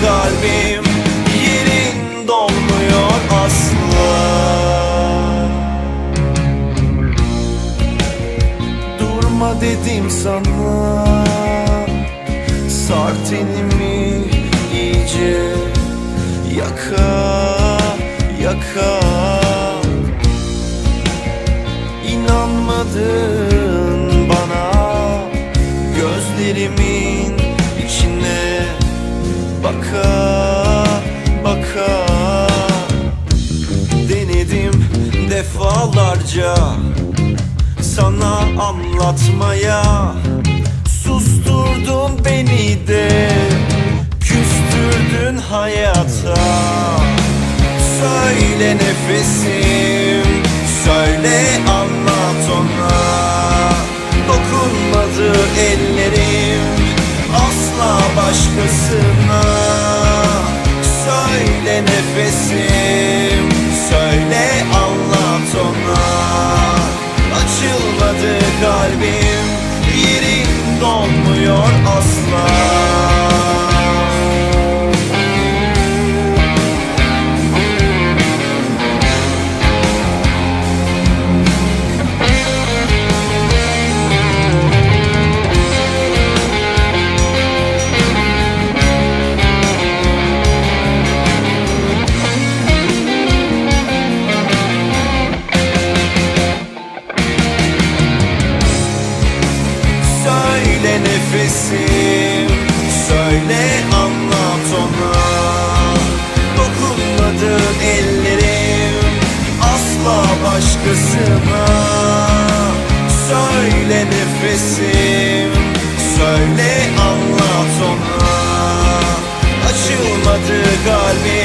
Kalbim Yerin dolmuyor asla. Durma dedim sana Sar tenimi iyice Yaka yaka. İnanmadın defalarca sana anlatmaya Susturdun beni de Küstürdün hayata. Söyle nefesim Söyle anlat ona. Dokunmadı ellerim Asla başkasına. Söyle nefesim Yerin donmuyor asla söyle anlat ona. Dokunmadığın ellerim asla başkasına. Söyle nefesim söyle anlat ona. Açılmadı kalbim.